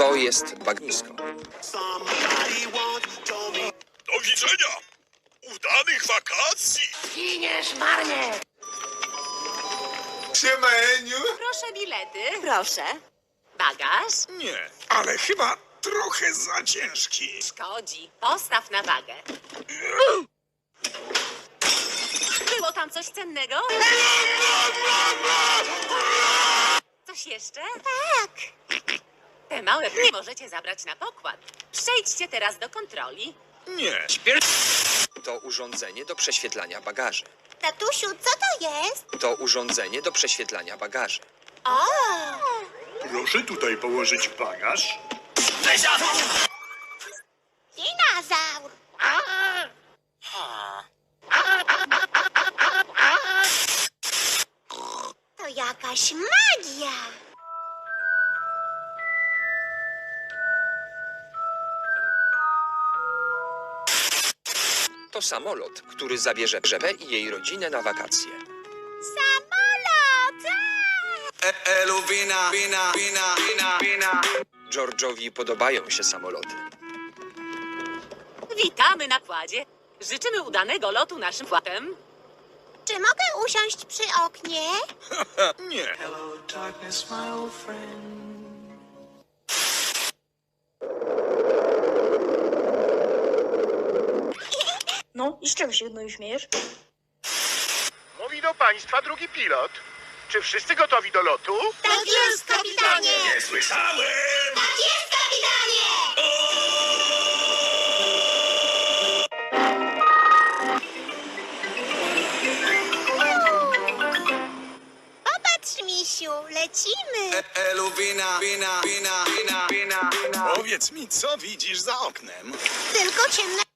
To jest bagnisko. Do widzenia! Udanych wakacji! Giniesz marnie! Siema, Eniu. Proszę bilety. Proszę. Bagaż? Nie, ale chyba trochę za ciężki. Szkodzi. Postaw na wagę. Było tam coś cennego? Coś jeszcze? Tak. Te małe nie możecie zabrać na pokład. Przejdźcie teraz do kontroli. Nie. To urządzenie do prześwietlania bagaży. Tatusiu, co to jest? To urządzenie do prześwietlania bagaży. O! Proszę tutaj położyć bagaż. Dinozaur! To jakaś magia! To samolot, który zabierze Grzebę i jej rodzinę na wakacje. Samolot! Elu, wina, wina, wina, wina, wina. George'owi podobają się samoloty. Witamy na kładzie. Życzymy udanego lotu naszym płatem. Czy mogę usiąść przy oknie? Nie. No, i z czego się no śmiejesz? Mówi do państwa drugi pilot. Czy wszyscy gotowi do lotu? Tak jest, kapitanie! Nie słyszałem! Tak jest, kapitanie! Popatrz, misiu, lecimy! Elu, wina, wina, wina, wina, wina, wina. Powiedz mi, co widzisz za oknem? Tylko ciemne